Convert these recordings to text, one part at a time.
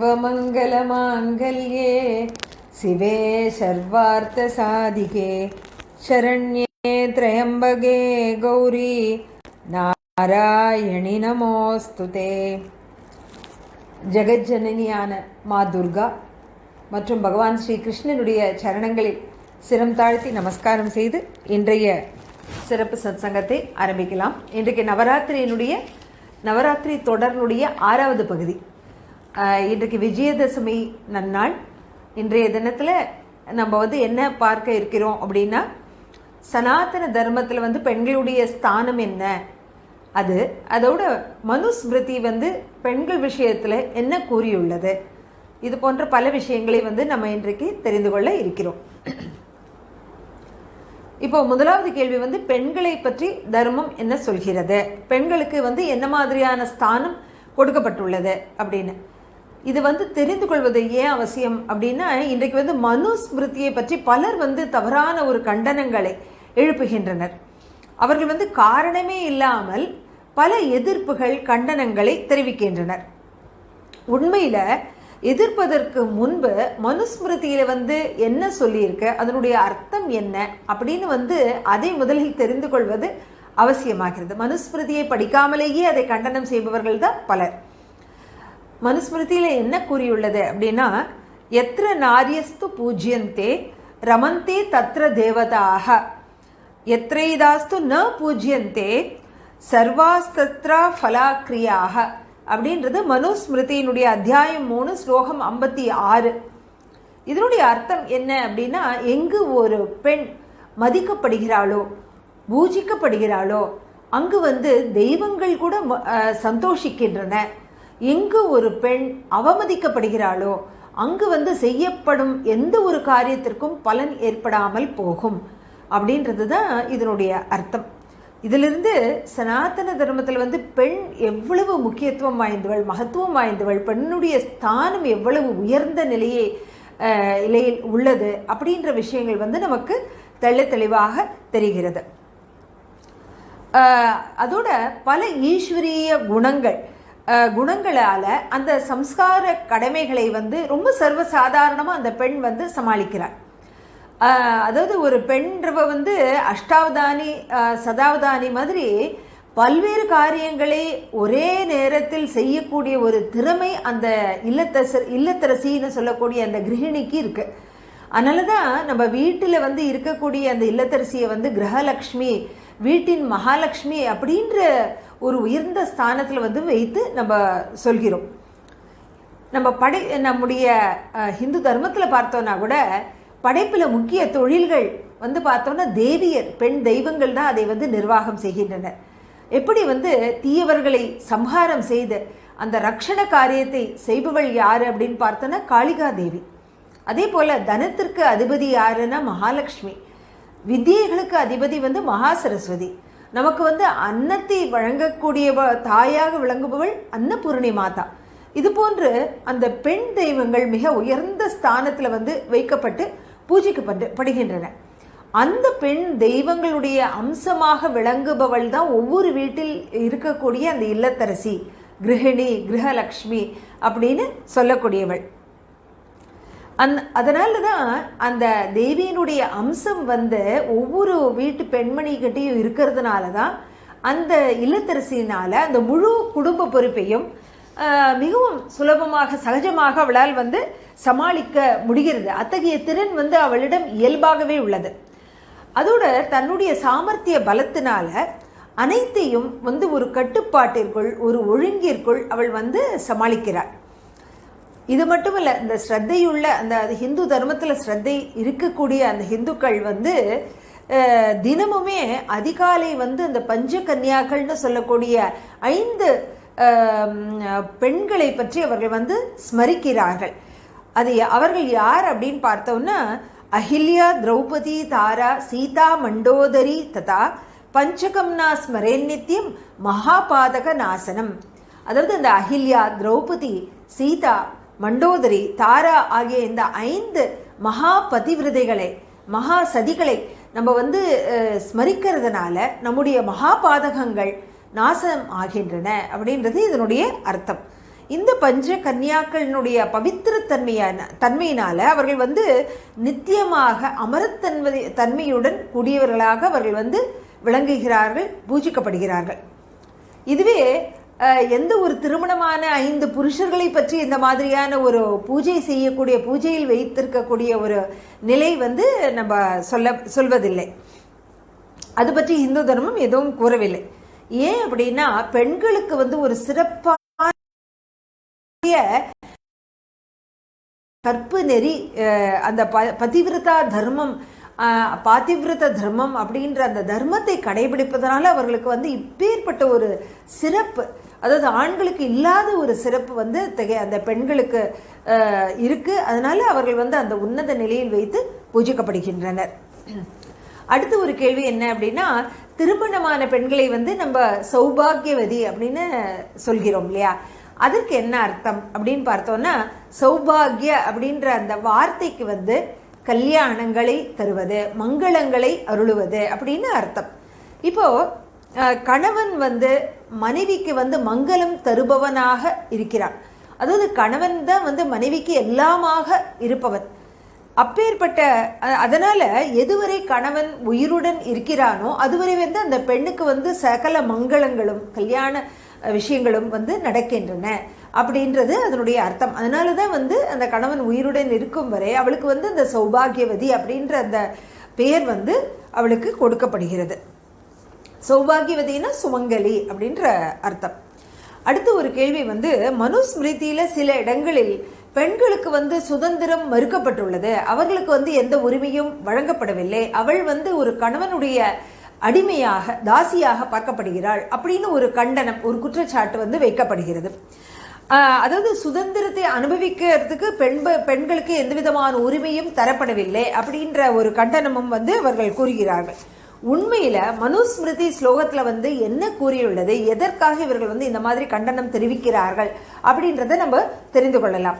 அனைவருக்கும் வணக்கம் சர்வமங்கலமாங்கல்யே. சிவே சர்வார்த்த சாதிகே சரண்யே திரையம்பகே கௌரி. நாராயணி நமோஸ்துதே. ஜெகஜனனியான மா துர்கா மற்றும் பகவான் ஸ்ரீ கிருஷ்ணனுடைய சரணங்களில் சிரம் தாழ்த்தி நமஸ்காரம் செய்து இன்றைய சிறப்பு சத்சங்கத்தை ஆரம்பிக்கலாம். இன்றைக்கு நவராத்திரியினுடைய நவராத்திரி தொடர்னுடைய ஆறாவது பகுதி. இன்றைக்கு விஜயதசமி நன்னாள். இன்றைய தினத்தில் நம்ம வந்து என்ன பார்க்க இருக்கிறோம் அப்படின்னா சனாதன தர்மத்தில் வந்து பெண்களுடைய ஸ்தானம் என்ன? அது அதோட மனுஸ்மிருதி வந்து பெண்கள் விஷயத்தில் என்ன கூறியுள்ளது? இது போன்ற பல விஷயங்களை வந்து நம்ம இன்றைக்கு தெரிந்து கொள்ள இருக்கிறோம். இப்போ முதலாவது கேள்வி வந்து பெண்களை பற்றி தர்மம் என்ன சொல்கிறது? பெண்களுக்கு வந்து என்ன மாதிரியான ஸ்தானம் கொடுக்கப்பட்டுள்ளது அப்படின்னு. இது வந்து தெரிந்து கொள்வது ஏன் அவசியம் அப்படின்னா இன்றைக்கு வந்து மனுஸ்மிருதியை பற்றி பலர் வந்து தவறான ஒரு கண்டனங்களை எழுப்புகின்றனர். அவர்கள் வந்து காரணமே இல்லாமல் பல எதிர்ப்புகள் கண்டனங்களை தெரிவிக்கின்றனர். உண்மையில் எதிர்ப்பதற்கு முன்பு மனுஸ்மிருதியில் வந்து என்ன சொல்லியிருக்கு அதனுடைய அர்த்தம் என்ன அப்படின்னு வந்து அதை முதலில் தெரிந்து கொள்வது அவசியமாகிறது. மனுஸ்மிருதியை படிக்காமலேயே அதை கண்டனம் செய்பவர்கள் தான் பலர். மனுஸ்மிருதியில் என்ன கூறியுள்ளது அப்படின்னா எத்திர நாரியஸ்து பூஜ்யந்தே ரமந்தே தத்ர தேவதாக எத்ரைதாஸ்து ந பூஜ்யந்தே சர்வாஸ்தத்ரா ஃபலாக்ரியாக அப்படின்றது மனுஸ்மிருதியினுடைய அத்தியாயம் மூணு ஸ்லோகம் ஐம்பத்தி ஆறு. இதனுடைய அர்த்தம் என்ன அப்படின்னா எங்கு ஒரு பெண் மதிக்கப்படுகிறாளோ பூஜிக்கப்படுகிறாளோ அங்கு வந்து தெய்வங்கள் கூட ம- சந்தோஷிக்கின்றன. எங்கு ஒரு பெண் அவமதிக்கப்படுகிறாளோ அங்கு வந்து செய்யப்படும் எந்த ஒரு காரியத்திற்கும் பலன் ஏற்படாமல் போகும். அப்படின்றது தான் இதனுடைய அர்த்தம். இதிலிருந்து சனாதன தர்மத்தில் வந்து பெண் எவ்வளவு முக்கியத்துவம் வாய்ந்தவள் மகத்துவம் வாய்ந்தவள் பெண்ணுடைய ஸ்தானம் எவ்வளவு உயர்ந்த நிலையை நிலையில் உள்ளது அப்படின்ற விஷயங்கள் வந்து நமக்கு தெள்ள தெளிவாக தெரிகிறது. அதோட பல ஈஸ்வரிய குணங்கள் குணங்களால் அந்த சம்ஸ்கார கடமைகளை வந்து ரொம்ப சர்வசாதாரணமா அந்த பெண் வந்து சமாளிக்கிறார் அதாவது ஒரு பெண்ன்றவ வந்து அஷ்டாவதானி சதாவதானி மாதிரி பல்வேறு காரியங்களை ஒரே நேரத்தில் செய்யக்கூடிய ஒரு திறமை அந்த இல்லத்தரசர் இல்லத்தரசின்னு சொல்லக்கூடிய அந்த கிரகிணிக்கு இருக்கு. அதனால தான் நம்ம வீட்டில் வந்து இருக்கக்கூடிய அந்த இல்லத்தரசியை வந்து கிரகலக்ஷ்மி வீட்டின் மகாலட்சுமி அப்படின்ற ஒரு உயர்ந்த ஸ்தானத்தில் வந்து வைத்து நம்ம சொல்கிறோம். நம்ம படை நம்முடைய ஹிந்து தர்மத்தில் பார்த்தோன்னா கூட படைப்பில் முக்கிய தொழில்கள் வந்து பார்த்தோன்னா தேவியர் பெண் தெய்வங்கள் தான் அதை வந்து நிர்வாகம் செய்கின்றனர். எப்படி வந்து தீயவர்களை சம்ஹாரம் செய்து அந்த ரக்ஷண காரியத்தை செய்பவள் யார் அப்படின்னு பார்த்தோன்னா காளிகா தேவி அதே போல் தனத்திற்கு அதிபதி யாருன்னா மகாலட்சுமி. வித்தியைகளுக்கு அதிபதி வந்து மகா சரஸ்வதி. நமக்கு வந்து அன்னத்தை வழங்கக்கூடிய தாயாக விளங்குபவள் அன்னபூரணி மாதா. இது போன்று அந்த பெண் தெய்வங்கள் மிக உயர்ந்த ஸ்தானத்தில் வந்து வைக்கப்பட்டு பூஜிக்கப்பட்டு படுகின்றன. அந்த பெண் தெய்வங்களுடைய அம்சமாக விளங்குபவள் தான் ஒவ்வொரு வீட்டில் இருக்கக்கூடிய அந்த இல்லத்தரசி கிரகிணி கிரகலக்ஷ்மி அப்படின்னு சொல்லக்கூடியவள். அந் அதனால தான் அந்த தேவியினுடைய அம்சம் வந்து ஒவ்வொரு வீட்டு பெண்மணிகிட்டையும் இருக்கிறதுனால தான் அந்த இல்லத்தரசியினால் அந்த முழு குடும்ப பொறுப்பையும் மிகவும் சுலபமாக சகஜமாக அவளால் வந்து சமாளிக்க முடிகிறது. அத்தகைய திறன் வந்து அவளிடம் இயல்பாகவே உள்ளது. அதோட தன்னுடைய சாமர்த்திய பலத்தினால அனைத்தையும் வந்து ஒரு கட்டுப்பாட்டிற்குள் ஒரு ஒழுங்கிற்குள் அவள் வந்து சமாளிக்கிறாள். இது மட்டும் இல்லை இந்த ஸ்ரத்தையுள்ள அந்த அது ஹிந்து தர்மத்தில் ஸ்ரத்தை இருக்கக்கூடிய அந்த ஹிந்துக்கள் வந்து தினமுமே அதிகாலை வந்து அந்த பஞ்ச கன்னியாக்கள்னு சொல்லக்கூடிய ஐந்து பெண்களை பற்றி அவர்கள் வந்து ஸ்மரிக்கிறார்கள். அது அவர்கள் யார் அப்படின்னு பார்த்தோம்னா அஹில்யா திரௌபதி தாரா சீதா மண்டோதரி ததா பஞ்சகம்னா ஸ்மரேநித்தியம் மகாபாதக நாசனம். அதாவது இந்த அஹில்யா திரௌபதி சீதா மண்டோதரி தாரா ஆகிய இந்த ஐந்து மகா பதிவிரதைகளை மகா சதிகளை நம்ம வந்து ஸ்மரிக்கிறதுனால நம்முடைய மகா பாதகங்கள் நாசம் ஆகின்றன அப்படின்றது இதனுடைய அர்த்தம். இந்த பஞ்ச கன்னியாக்களினுடைய பவித்திரத்தன்மையான தன்மையினால் அவர்கள் வந்து நித்தியமாக அமரத்தன்மை தன்மையுடன் கூடியவர்களாக அவர்கள் வந்து விளங்குகிறார்கள் பூஜிக்கப்படுகிறார்கள். இதுவே எந்த ஒரு திருமணமான ஐந்து புருஷர்களை பற்றி இந்த மாதிரியான ஒரு பூஜை செய்யக்கூடிய பூஜையில் வைத்திருக்கக்கூடிய ஒரு நிலை வந்து நம்ம சொல்ல சொல்வதில்லை. அது பற்றி இந்து தர்மம் எதுவும் கூறவில்லை. ஏன் அப்படின்னா பெண்களுக்கு வந்து ஒரு சிறப்பான கற்பு நெறி அந்த ப- பதிவிரதா தர்மம் அஹ், பாதிவிரத தர்மம் அப்படின்ற அந்த தர்மத்தை கடைபிடிப்பதனால அவர்களுக்கு வந்து இப்பேற்பட்ட ஒரு சிறப்பு. அதாவது ஆண்களுக்கு இல்லாத ஒரு சிறப்பு வந்து திகை- அந்த பெண்களுக்கு இருக்குது இருக்கு. அதனால அவர்கள் வந்து அந்த உன்னத நிலையில் வைத்து பூஜிக்கப்படுகின்றனர். அடுத்து ஒரு கேள்வி என்ன அப்படின்னா திருமணமான பெண்களை வந்து நம்ம சௌபாகியவதி அப்படின்னு சொல்கிறோம் இல்லையா? அதற்கு என்ன அர்த்தம் அப்படின்னு பார்த்தோம்னா சௌபாகிய அப்படின்ற அந்த வார்த்தைக்கு வந்து கல்யாணங்களை தருவது மங்களங்களை அருளுவது அப்படின்னு அர்த்தம். இப்போ கணவன் வந்து மனைவிக்கு வந்து மங்களம் தருபவனாக இருக்கிறான் அதாவது கணவன் தான் வந்து மனைவிக்கு எல்லாமாக இருப்பவன். அப்பேற்பட்ட அதனால் எதுவரை கணவன் உயிருடன் இருக்கிறானோ அதுவரை வந்து அந்த பெண்ணுக்கு வந்து சகல மங்களங்களும் கல்யாண விஷயங்களும் வந்து நடக்கின்றன அப்படின்றது அதனுடைய அர்த்தம். அதனால தான் வந்து அந்த கணவன் உயிருடன் இருக்கும் வரை அவளுக்கு வந்து அந்த சௌபாகியவதி அப்படின்ற அந்த பெயர் வந்து அவளுக்கு கொடுக்கப்படுகிறது. சௌபாகியவதினா சுமங்கலி அப்படின்ற அர்த்தம். அடுத்து ஒரு கேள்வி வந்து மனுஸ்மிருதியில சில இடங்களில் பெண்களுக்கு வந்து சுதந்திரம் மறுக்கப்பட்டுள்ளது. அவர்களுக்கு வந்து எந்த உரிமையும் வழங்கப்படவில்லை. அவள் வந்து ஒரு கணவனுடைய அடிமையாக தாசியாக பார்க்கப்படுகிறாள் அப்படின்னு ஒரு கண்டனம் ஒரு குற்றச்சாட்டு வந்து வைக்கப்படுகிறது. அதாவது சுதந்திரத்தை அனுபவிக்கிறதுக்கு பெண் பெண்களுக்கு எந்த விதமான உரிமையும் தரப்படவில்லை அப்படின்ற ஒரு கண்டனமும் வந்து அவர்கள் கூறுகிறார்கள். உண்மையில மனுஸ்மிருதி ஸ்லோகத்துல வந்து என்ன கூறியுள்ளது? எதற்காக இவர்கள் வந்து இந்த மாதிரி கண்டனம் தெரிவிக்கிறார்கள்? அப்படின்றத நம்ம தெரிந்து கொள்ளலாம்.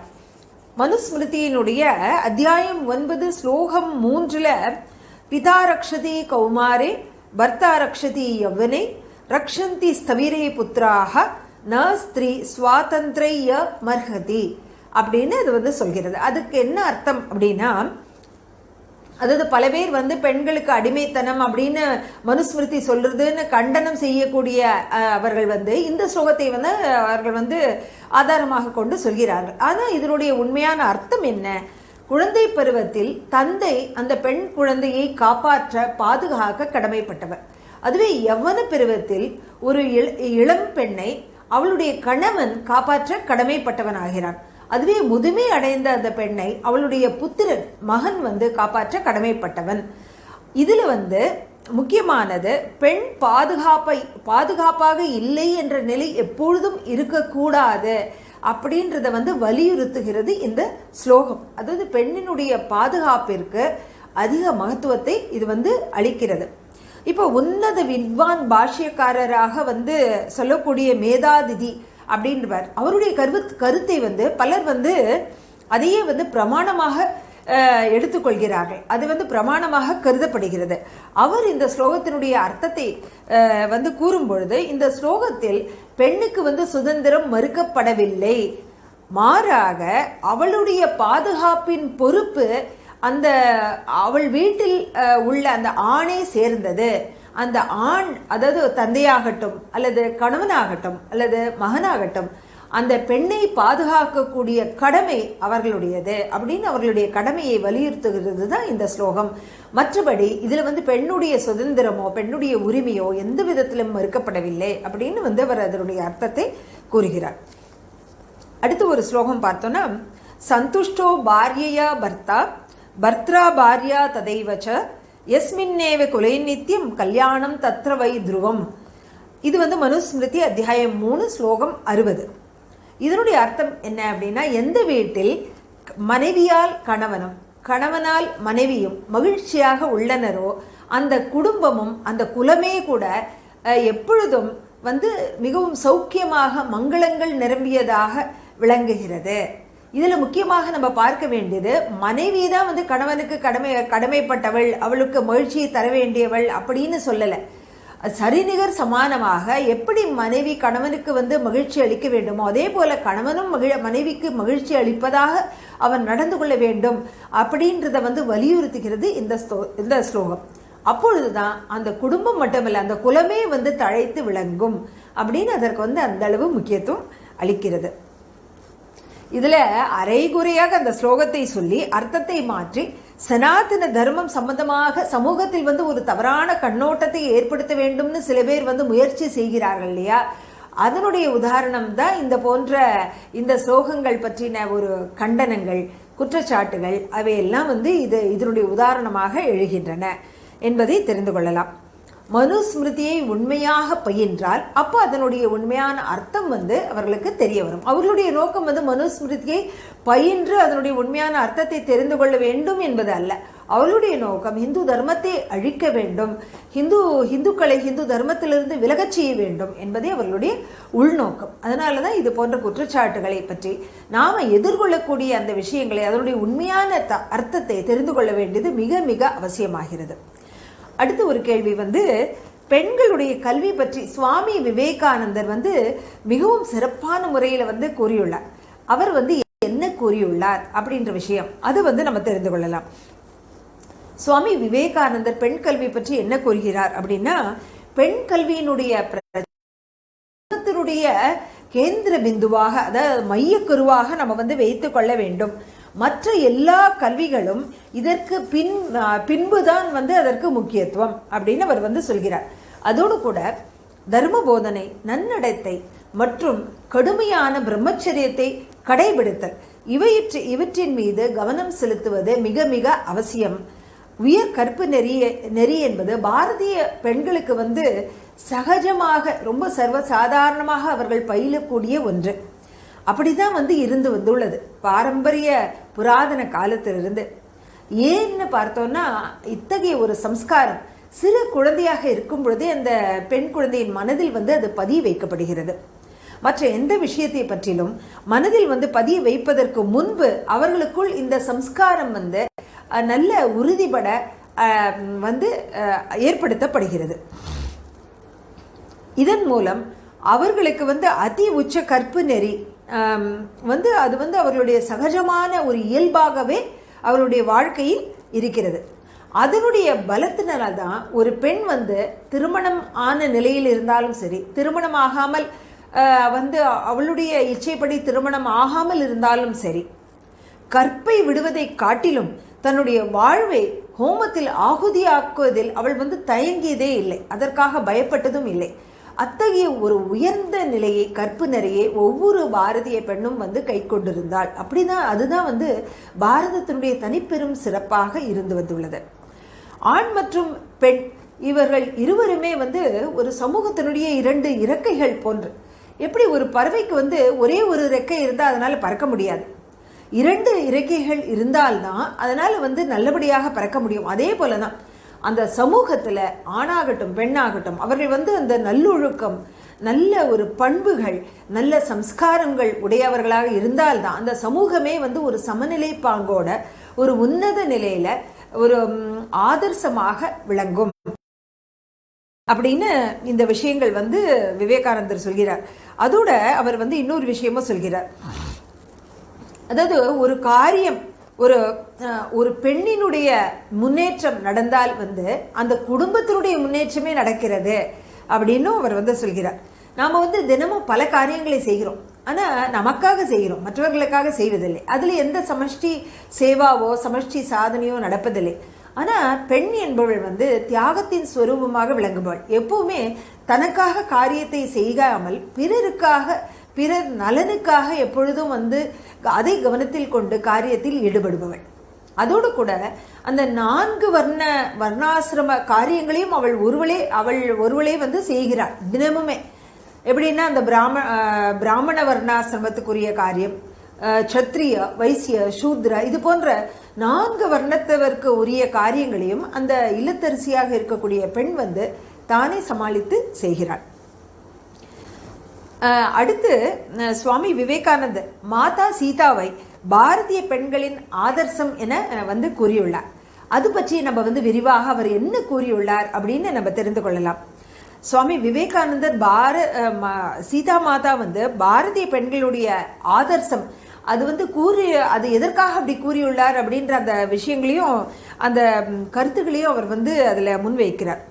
மனுஸ்மிருதியினுடைய அத்தியாயம் ஒன்பது ஸ்லோகம் மூன்றுல பிதா ரக்ஷதி கௌமாரே பர்த்தா ரக்ஷதி யவனை ரக்ஷந்தி ஸ்தவிரே புத்திராக ந ஸ்திரீ சுவாதந்திரைய மர்ஹதி அப்படின்னு அது வந்து சொல்கிறது. அதுக்கு என்ன அர்த்தம் அப்படின்னா அதாவது பல பேர் வந்து பெண்களுக்கு அடிமைத்தனம் அப்படின்னு மனுஸ்மிருதி சொல்றதுன்னு கண்டனம் செய்யக்கூடிய அவர்கள் வந்து இந்த ஸ்லோகத்தை வந்து அவர்கள் வந்து ஆதாரமாக கொண்டு சொல்கிறார்கள். ஆனால் இதனுடைய உண்மையான அர்த்தம் என்ன? குழந்தை பருவத்தில் தந்தை அந்த பெண் குழந்தையை காப்பாற்ற பாதுகாக்க கடமைப்பட்டவர். அதுவே யவன பருவத்தில் ஒரு இளம் பெண்ணை அவளுடைய கணவன் காப்பாற்ற கடமைப்பட்டவன் ஆகிறான் அதுவே முதுமை அடைந்த அந்த பெண்ணை அவளுடைய புத்திரன் மகன் வந்து காப்பாற்ற கடமைப்பட்டவன். இதுல வந்து முக்கியமானது பெண் பாதுகாப்பை பாதுகாப்பாக இல்லை என்ற நிலை எப்பொழுதும் இருக்கக்கூடாது அப்படின்றத வந்து வலியுறுத்துகிறது இந்த ஸ்லோகம். அதாவது பெண்ணினுடைய பாதுகாப்பிற்கு அதிக மகத்துவத்தை இது வந்து அளிக்கிறது. இப்போ உன்னத வித்வான் பாஷ்யக்காரராக வந்து சொல்லக்கூடிய மேதாதிதி அப்படின்றவர் அவருடைய கருவு கருத்தை வந்து பலர் வந்து அதையே வந்து பிரமாணமாக எடுத்துக்கொள்கிறார்கள். அது வந்து பிரமாணமாக கருதப்படுகிறது. அவர் இந்த ஸ்லோகத்தினுடைய அர்த்தத்தை வந்து கூறும் பொழுது இந்த ஸ்லோகத்தில் பெண்ணுக்கு வந்து சுதந்திரம் மறுக்கப்படவில்லை. மாறாக அவளுடைய பாதுகாப்பின் பொறுப்பு அந்த அவள் வீட்டில் உள்ள அந்த ஆணை சேர்ந்தது. அந்த ஆண் அதாவது தந்தையாகட்டும் அல்லது கணவனாகட்டும் அல்லது மகனாகட்டும் அந்த பெண்ணை பாதுகாக்கக்கூடிய கடமை அவர்களுடையது அப்படின்னு அவர்களுடைய கடமையை வலியுறுத்துகிறது தான் இந்த ஸ்லோகம். மற்றபடி இதில் வந்து பெண்ணுடைய சுதந்திரமோ பெண்ணுடைய உரிமையோ எந்த விதத்திலும் மறுக்கப்படவில்லை அப்படின்னு வந்து அவர் அதனுடைய அர்த்தத்தை கூறுகிறார். அடுத்து ஒரு ஸ்லோகம் பார்த்தோன்னா சந்துஷ்டோ பாரியையா பர்த்தா பர்த்ரா பாரியா ததைவச்ச எஸ்மின்னேவ குலை நித்தியம் கல்யாணம் தத்ர வை துருவம். இது வந்து மனுஸ்மிருதி அத்தியாயம் மூணு ஸ்லோகம் அறுபது. இதனுடைய அர்த்தம் என்ன அப்படின்னா எந்த வீட்டில் மனைவியால் கணவனும் கணவனால் மனைவியும் மகிழ்ச்சியாக உள்ளனரோ அந்த குடும்பமும் அந்த குலமே கூட எப்பொழுதும் வந்து மிகவும் சௌக்கியமாக மங்களங்கள் நிரம்பியதாக விளங்குகிறது. இதில் முக்கியமாக நம்ம பார்க்க வேண்டியது மனைவி தான் வந்து கணவனுக்கு கடமை கடமைப்பட்டவள் அவளுக்கு மகிழ்ச்சியை தர வேண்டியவள் அப்படின்னு சொல்லலை. சரிநிகர் சமானமாக எப்படி மனைவி கணவனுக்கு வந்து மகிழ்ச்சி அளிக்க வேண்டுமோ அதே போல கணவனும் மகிழ மனைவிக்கு மகிழ்ச்சி அளிப்பதாக அவன் நடந்து கொள்ள வேண்டும் அப்படின்றத வந்து வலியுறுத்துகிறது இந்த ஸ்லோ இந்த ஸ்லோகம். அப்பொழுதுதான் அந்த குடும்பம் மட்டுமல்ல அந்த குலமே வந்து தழைத்து விளங்கும் அப்படின்னு அதற்கு வந்து அந்த அளவு முக்கியத்துவம் அளிக்கிறது. இதில் அரைகுறையாக அந்த ஸ்லோகத்தை சொல்லி அர்த்தத்தை மாற்றி சனாதன தர்மம் சம்பந்தமாக சமூகத்தில் வந்து ஒரு தவறான கண்ணோட்டத்தை ஏற்படுத்த வேண்டும்னு சில பேர் வந்து முயற்சி செய்கிறார்கள் இல்லையா? அதனுடைய உதாரணம் தான் இந்த போன்ற இந்த ஸ்லோகங்கள் பற்றின ஒரு கண்டனங்கள் குற்றச்சாட்டுகள் அவையெல்லாம் வந்து இது இதனுடைய உதாரணமாக எழுகின்றன என்பதை தெரிந்து கொள்ளலாம். மனுஸ்மிருதியை உண்மையாக பயின்றால் அப்போ அதனுடைய உண்மையான அர்த்தம் வந்து அவர்களுக்கு தெரிய வரும். அவர்களுடைய நோக்கம் வந்து மனுஸ்மிருதியை பயின்று அதனுடைய உண்மையான அர்த்தத்தை தெரிந்து கொள்ள வேண்டும் என்பது அல்ல. அவர்களுடைய நோக்கம் இந்து தர்மத்தை அழிக்க வேண்டும். ஹிந்து இந்துக்களை ஹிந்து தர்மத்திலிருந்து விலகச் செய்ய வேண்டும் என்பதே அவர்களுடைய உள்நோக்கம். அதனால தான் இது போன்ற குற்றச்சாட்டுகளை பற்றி நாம் எதிர்கொள்ளக்கூடிய அந்த விஷயங்களை அதனுடைய உண்மையான த அர்த்தத்தை தெரிந்து கொள்ள வேண்டியது மிக மிக அவசியமாகிறது. அடுத்து ஒரு கேள்வி வந்து பெண்களுடைய கல்வி பற்றி சுவாமி விவேகானந்தர் வந்து மிகவும் சிறப்பான முறையில் வந்து கூறியுள்ளார். அவர் வந்து என்ன கூறியுள்ளார் அப்படின்ற விஷயம் அது வந்து நம்ம தெரிந்து கொள்ளலாம். சுவாமி விவேகானந்தர் பெண் கல்வி பற்றி என்ன கூறுகிறார் அப்படின்னா பெண் கல்வியினுடைய பிரதத்தினுடைய கேந்திர பிந்துவாக அதாவது மையக்கருவாக நம்ம வந்து வைத்துக் கொள்ள வேண்டும். மற்ற எல்லா கல்விகளும் இதற்கு பின் பின்புதான் வந்து அதற்கு முக்கியத்துவம் அப்படின்னு அவர் வந்து சொல்கிறார். அதோடு கூட தர்ம போதனை நன்னடத்தை மற்றும் கடுமையான பிரம்மச்சரியத்தை கடைபிடித்தல் இவையற்ற இவற்றின் மீது கவனம் செலுத்துவது மிக மிக அவசியம். உயர் கற்பு நெறி நெறி என்பது பாரதிய பெண்களுக்கு வந்து சகஜமாக ரொம்ப சர்வசாதாரணமாக அவர்கள் பயிலக்கூடிய ஒன்று. அப்படிதான் வந்து இருந்து வந்துள்ளது. பாரம்பரிய புராதன காலத்திலிருந்து. ஏன்னு பார்த்தோம்னா இத்தகைய ஒரு சம்ஸ்காரம் சிறு குழந்தையாக இருக்கும் பொழுதே அந்த பெண் குழந்தையின் மனதில் வந்து அது பதிய வைக்கப்படுகிறது. மற்ற எந்த விஷயத்தை பற்றிலும் மனதில் வந்து பதிய வைப்பதற்கு முன்பு அவர்களுக்குள் இந்த சம்ஸ்காரம் வந்து நல்ல உறுதிபட வந்து ஏற்படுத்தப்படுகிறது. இதன் மூலம் அவர்களுக்கு வந்து அதி உச்ச கற்பு நெறி வந்து அது வந்து அவர்களுடைய சகஜமான ஒரு இயல்பாகவே அவருடைய வாழ்க்கையில் இருக்கிறது. அதனுடைய பலத்தினால்தான் ஒரு பெண் வந்து திருமணம் ஆன நிலையில் இருந்தாலும் சரி திருமணம் ஆகாமல் வந்து அவளுடைய இச்சைப்படி திருமணம் ஆகாமல் இருந்தாலும் சரி கற்பை விடுவதை காட்டிலும் தன்னுடைய வாழ்வை ஹோமத்தில் ஆகுதியாக்குவதில் அவள் வந்து தயங்கியதே இல்லை. அதற்காக பயப்பட்டதும் இல்லை. அத்தகைய ஒரு உயர்ந்த நிலையை கற்பு நிறையை ஒவ்வொரு பாரதிய பெண்ணும் வந்து கை கொண்டிருந்தாள். அப்படிதான் அதுதான் வந்து பாரதத்தினுடைய தனிப்பெரும் சிறப்பாக இருந்து வந்துள்ளது. ஆண் மற்றும் பெண் இவர்கள் இருவருமே வந்து ஒரு சமூகத்தினுடைய இரண்டு இறக்கைகள் போன்று. எப்படி ஒரு பறவைக்கு வந்து ஒரே ஒரு ரெக்கை இருந்தால் அதனால் பறக்க முடியாது. இரண்டு இறக்கைகள் இருந்தால்தான் அதனால் வந்து நல்லபடியாக பறக்க முடியும். அதே போல தான் அந்த சமூகத்தில் ஆணாகட்டும் பெண்ணாகட்டும் அவர்கள் வந்து அந்த நல்லொழுக்கம் நல்ல ஒரு பண்புகள் நல்ல சம்ஸ்காரங்கள் உடையவர்களாக இருந்தால்தான் அந்த சமூகமே வந்து ஒரு சமநிலை பாங்கோட ஒரு உன்னத நிலையில் ஒரு ஆதர்சமாக விளங்கும். அப்படின்னு இந்த விஷயங்கள் வந்து விவேகானந்தர் சொல்கிறார். அதோட அவர் வந்து இன்னொரு விஷயமும் சொல்கிறார். அதாவது ஒரு காரியம் ஒரு ஒரு பெண்ணினுடைய முன்னேற்றம் நடந்தால் வந்து அந்த குடும்பத்தினுடைய முன்னேற்றமே நடக்கிறது அப்படின்னும் அவர் வந்து சொல்கிறார். நாம் வந்து தினமும் பல காரியங்களை செய்கிறோம். ஆனால் நமக்காக செய்கிறோம். மற்றவர்களுக்காக செய்வதில்லை. அதில் எந்த சமஷ்டி சேவாவோ சமஷ்டி சாதனையோ நடப்பதில்லை. ஆனால் பெண் என்பவள் வந்து தியாகத்தின் ஸ்வரூபமாக விளங்குபவள். எப்பவுமே தனக்காக காரியத்தை செய்யாமல் பிறருக்காக பிறர் நலனுக்காக எப்பொழுதும் வந்து அதை கவனத்தில் கொண்டு காரியத்தில் ஈடுபடுபவள். அதோடு கூட அந்த நான்கு வர்ண வர்ணாசிரம காரியங்களையும் அவள் ஒருவளே அவள் ஒருவளே வந்து செய்கிறாள் தினமுமே. எப்படின்னா அந்த பிராம பிராமண வர்ணாசிரமத்துக்குரிய காரியம் சத்ரிய வைசிய சூத்ர இது போன்ற நான்கு வர்ணத்தவருக்கு உரிய காரியங்களையும் அந்த இல்லத்தரசியாக இருக்கக்கூடிய பெண் வந்து தானே சமாளித்து செய்கிறாள். அடுத்து சுவாமி விவேகானந்தர் மாதா சீதாவை பாரதிய பெண்களின் ஆதர்சம் என வந்து கூறியுள்ளார். அது பற்றி நம்ம வந்து விரிவாக அவர் என்ன கூறியுள்ளார் அப்படின்னு நம்ம தெரிந்து கொள்ளலாம். சுவாமி விவேகானந்தர் பார சீதா மாதா வந்து பாரதிய பெண்களுடைய ஆதர்சம். அது வந்து கூறி அது எதற்காக அப்படி கூறியுள்ளார் அப்படின்ற அந்த விஷயங்களையும் அந்த கருத்துக்களையும் அவர் வந்து அதில் முன்வைக்கிறார்.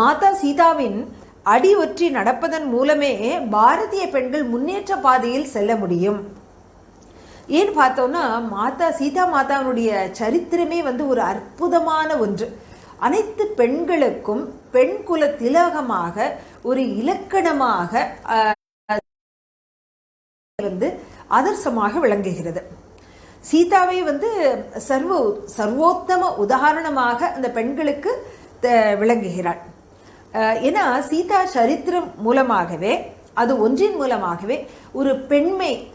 மாதா சீதாவின் அடி ஒற்றி நடப்பதன் மூலமே பாரதிய பெண்கள் முன்னேற்ற பாதையில் செல்ல முடியும். ஏன்னு பார்த்தோம்னா மாதா சீதா மாதாவுடைய சரித்திரமே வந்து ஒரு அற்புதமான ஒன்று. அனைத்து பெண்களுக்கும் பெண் குல திலகமாக ஒரு இலக்கணமாக வந்து ஆதர்சமாக விளங்குகிறது. சீதாவை வந்து சர்வ சர்வோத்தம உதாரணமாக அந்த பெண்களுக்கு த- விளங்குகிறாள். ஏன்னா சீதா சரித்திரம் மூலமாகவே அது ஒன்றின் மூலமாகவே ஒரு பெண்மை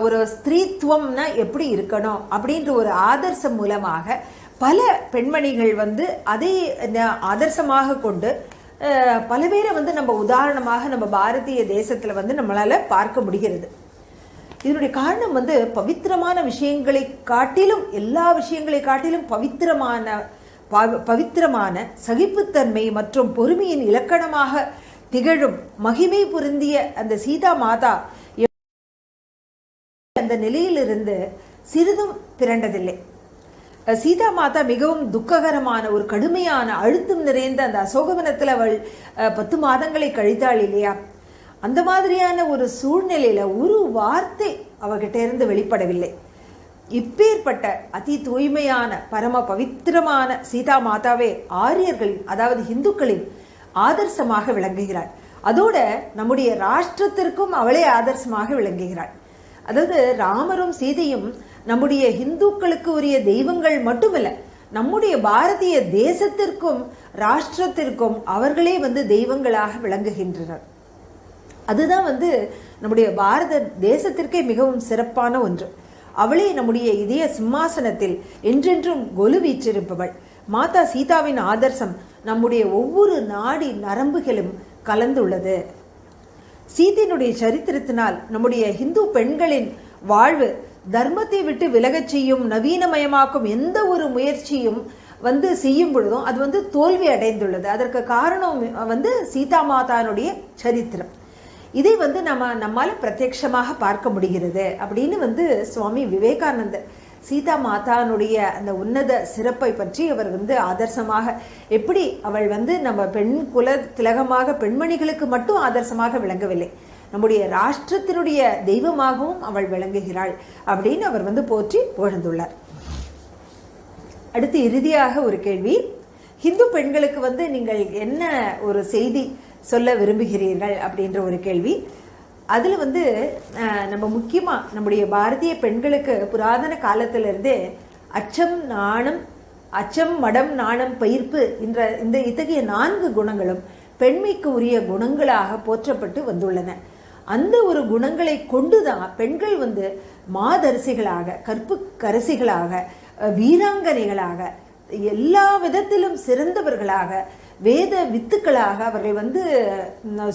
ஒரு ஸ்திரீத்துவம்னா எப்படி இருக்கணும் அப்படின்ற ஒரு ஆதர்சம் மூலமாக பல பெண்மணிகள் வந்து அதை ஆதர்சமாக கொண்டு பல பேரை வந்து நம்ம உதாரணமாக நம்ம பாரதிய தேசத்தில் வந்து நம்மளால் பார்க்க முடிகிறது. இதனுடைய காரணம் வந்து பவித்திரமான விஷயங்களை காட்டிலும் எல்லா விஷயங்களை காட்டிலும் பவித்திரமான பவித்திரமான சகிப்புத்தன்மை மற்றும் பொறுமையின் இலக்கணமாக திகழும் மகிமை பொருந்திய அந்த சீதா மாதா அந்த நிலையிலிருந்து சிறிதும் பிறண்டதில்லை. சீதா மாதா மிகவும் துக்ககரமான ஒரு கடுமையான அழுத்தம் நிறைந்த அந்த அசோகவனத்தில் அவள் பத்து மாதங்களை கழித்தாள் இல்லையா? அந்த மாதிரியான ஒரு சூழ்நிலையில ஒரு வார்த்தை அவகிட்ட இருந்து வெளிப்படவில்லை. இப்பேற்பட்ட அதி தூய்மையான பரம பவித்திரமான சீதா மாதாவே ஆரியர்களின் அதாவது இந்துக்களின் ஆதர்சமாக விளங்குகிறாள். அதோட நம்முடைய ராஷ்டிரத்திற்கும் அவளே ஆதர்சமாக விளங்குகிறாள். அதாவது ராமரும் சீதையும் நம்முடைய இந்துக்களுக்கு உரிய தெய்வங்கள் மட்டுமல்ல நம்முடைய பாரதிய தேசத்திற்கும் ராஷ்டிரத்திற்கும் அவர்களே வந்து தெய்வங்களாக விளங்குகின்றனர். அதுதான் வந்து நம்முடைய பாரத தேசத்திற்கே மிகவும் சிறப்பான ஒன்று. அவளே நம்முடைய இதய சிம்மாசனத்தில் என்றென்றும் கொலு வீற்றிருப்பவள் மாதா சீதாவின் ஆதர்சம் நம்முடைய ஒவ்வொரு நாடி நரம்புகளும் கலந்துள்ளது. சீதையினுடைய சரித்திரத்தினால் நம்முடைய இந்து பெண்களின் வாழ்வு தர்மத்தை விட்டு விலகச் செய்யும் நவீனமயமாக்கும் எந்த ஒரு முயற்சியும் வந்து செய்யும் பொழுதும் அது வந்து தோல்வி அடைந்துள்ளது. அதற்கு காரணம் வந்து சீதா மாதானுடைய சரித்திரம். இதை வந்து நம்ம நம்மால் பிரத்யட்சமாக பார்க்க முடிகிறது அப்படின்னு வந்து சுவாமி விவேகானந்தர் சீதா மாதானுடைய அந்த உன்னத சிறப்பை பற்றி அவர் வந்து ஆதர்சமாக எப்படி அவள் வந்து நம்ம பெண் குல திலகமாக பெண்மணிகளுக்கு மட்டும் ஆதர்சமாக விளங்கவில்லை நம்முடைய ராஷ்டிரத்தினுடைய தெய்வமாகவும் அவள் விளங்குகிறாள் அப்படின்னு அவர் வந்து போற்றி புகழ்ந்துள்ளார். அடுத்து இறுதியாக ஒரு கேள்வி ஹிந்து பெண்களுக்கு வந்து நீங்கள் என்ன ஒரு செய்தி சொல்ல விரும்புகிறீர்கள் அப்படின்ற ஒரு கேள்வி. அதுல வந்து அஹ், நம்ம முக்கியமா நம்முடைய பாரதிய பெண்களுக்கு புராதன காலத்திலிருந்தே அச்சம் நாணம் அச்சம் மடம் நாணம் பயிர்ப்பு என்ற இந்த இத்தகைய நான்கு குணங்களும் பெண்மைக்கு உரிய குணங்களாக போற்றப்பட்டு வந்துள்ளன. அந்த ஒரு குணங்களை கொண்டுதான் பெண்கள் வந்து மாதரிசிகளாக கற்பு கரசிகளாக வீராங்கனைகளாக எல்லா விதத்திலும் சிறந்தவர்களாக வேத வித்துக்களாக அவர்கள் வந்து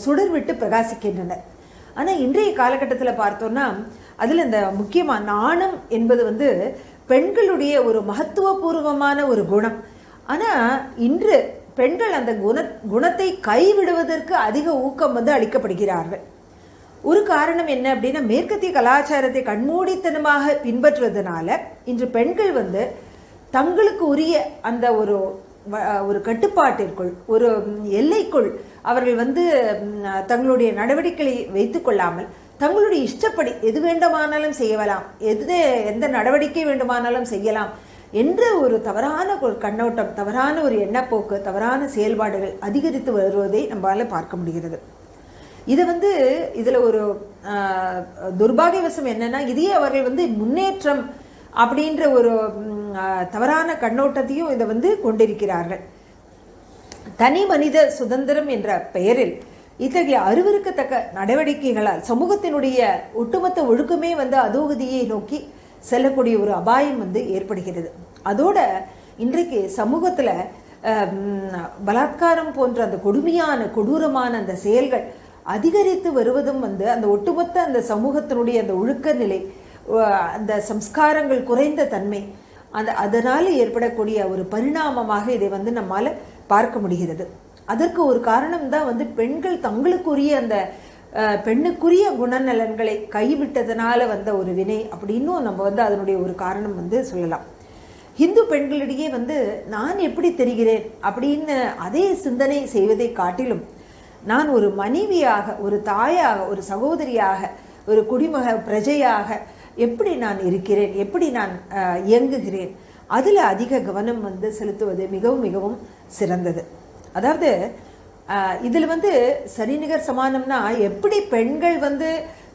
சுடர் விட்டு பிரகாசிக்கின்றனர். ஆனால் இன்றைய காலகட்டத்தில் பார்த்தோம்னா அதில் இந்த முக்கியமாக நாணம் என்பது வந்து பெண்களுடைய ஒரு மகத்துவபூர்வமான ஒரு குணம். ஆனால் இன்று பெண்கள் அந்த குண குணத்தை கைவிடுவதற்கு அதிக ஊக்கம் வந்து அளிக்கப்படுகிறார்கள். ஒரு காரணம் என்ன அப்படின்னா மேற்கத்திய கலாச்சாரத்தை கண்மூடித்தனமாக பின்பற்றுவதனால இன்று பெண்கள் வந்து தங்களுக்கு உரிய அந்த ஒரு ஒரு கட்டுப்பாட்டிற்குள் ஒரு எல்லைக்குள் அவர்கள் வந்து தங்களுடைய நடவடிக்கைகளை வைத்துக் கொள்ளாமல் தங்களுடைய இஷ்டப்படி எது வேண்டுமானாலும் செய்யலாம் எது எந்த நடவடிக்கை வேண்டுமானாலும் செய்யலாம் என்ற ஒரு தவறான ஒரு கண்ணோட்டம் தவறான ஒரு எண்ணப்போக்கு தவறான செயல்பாடுகள் அதிகரித்து வருவதை நம்மளால் பார்க்க முடிகிறது. இது வந்து இதில் ஒரு துர்பாகியவசம் என்னென்னா இதையே அவர்கள் வந்து முன்னேற்றம் அப்படின்ற ஒரு தவறான கண்ணோட்டத்தையும் இதை வந்து கொண்டிருக்கிறார்கள். தனி மனித சுதந்திரம் என்ற பெயரில் இத்தகைய அருவருக்கத்தக்க நடவடிக்கைகளால் சமூகத்தினுடைய ஒட்டுமொத்த ஒழுக்கமே வந்து அதோகதியை நோக்கி செல்லக்கூடிய ஒரு அபாயம் வந்து ஏற்படுகிறது. அதோட இன்றைக்கு சமூகத்தில் பலாத்காரம் போன்ற அந்த கொடுமையான கொடூரமான அந்த செயல்கள் அதிகரித்து வருவதும் வந்து அந்த ஒட்டுமொத்த அந்த சமூகத்தினுடைய அந்த ஒழுக்க நிலை அந்த சம்ஸ்காரங்கள் குறைந்த தன்மை. அந்த அதனால் ஏற்படக்கூடிய ஒரு பரிணாமமாக இதை வந்து நம்மால் பார்க்க முடிகிறது. அதற்கு ஒரு காரணம் தான் வந்து பெண்கள் தங்களுக்குரிய அந்த பெண்ணுக்குரிய குணநலன்களை கைவிட்டதனால வந்த ஒரு வினை அப்படின்னும் நம்ம வந்து அதனுடைய ஒரு காரணம் வந்து சொல்லலாம். இந்து பெண்களிடையே வந்து நான் எப்படி தெரிகிறேன் அப்படின்னு அதே சிந்தனை செய்வதை காட்டிலும் நான் ஒரு மனைவியாக ஒரு தாயாக ஒரு சகோதரியாக ஒரு குடிமக பிரஜையாக எப்படி நான் இருக்கிறேன்? எப்படி நான் இயங்குகிறேன்? அதில் அதிக கவனம் வந்து செலுத்துவது மிகவும் மிகவும் சிறந்தது. அதாவது இதில் வந்து சரிநிகர் சமானம்னா எப்படி பெண்கள் வந்து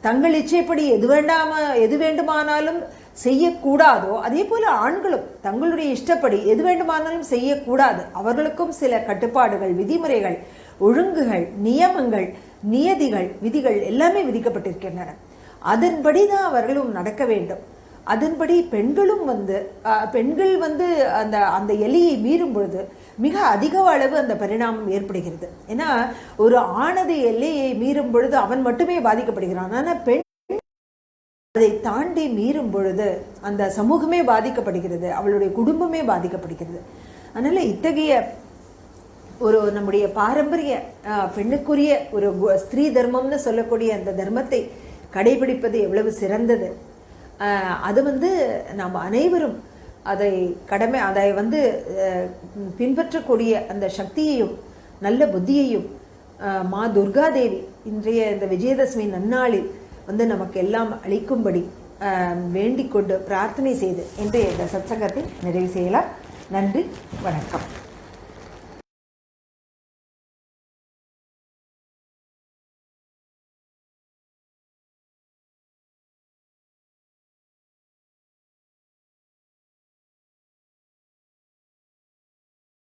தங்கள் இச்சைப்படி எது வேண்டாம எது வேண்டுமானாலும் செய்யக்கூடாதோ அதே போல் ஆண்களும் தங்களுடைய இஷ்டப்படி எது வேண்டுமானாலும் செய்யக்கூடாது. அவர்களுக்கும் சில கட்டுப்பாடுகள் விதிமுறைகள் ஒழுங்குகள் நியமங்கள் நியதிகள் விதிகள் எல்லாமே விதிக்கப்பட்டிருக்கின்றன. அதன்படி தான் அவர்களும் நடக்க வேண்டும். அதன்படி பெண்களும் வந்து அஹ், பெண்கள் வந்து அந்த அந்த எலியை மீறும் பொழுது மிக அதிக அளவு அந்த பரிணாமம் ஏற்படுகிறது. ஏன்னா ஒரு ஆணது எல்லையை மீறும் பொழுது அவன் மட்டுமே பாதிக்கப்படுகிறான். ஆனால் பெண் அதை தாண்டி மீறும் பொழுது அந்த சமூகமே பாதிக்கப்படுகிறது. அவளுடைய குடும்பமே பாதிக்கப்படுகிறது. அதனால இத்தகைய ஒரு நம்முடைய பாரம்பரிய பெண்ணுக்குரிய ஒரு ஸ்திரீ தர்மம்னு சொல்லக்கூடிய அந்த தர்மத்தை கடைபிடிப்பது எவ்வளவு சிறந்தது? அது வந்து நாம் அனைவரும் அதை கடமை அதை வந்து பின்பற்றக்கூடிய அந்த சக்தியையும் நல்ல புத்தியையும் மா துர்காதேவி இன்றைய இந்த விஜயதசமி நன்னாளில் வந்து நமக்கு எல்லாம் அளிக்கும்படி வேண்டிக் கொண்டு பிரார்த்தனை செய்து இன்றைய இந்த சத்சங்கத்தை நிறைவு செய்யலாம். நன்றி வணக்கம்.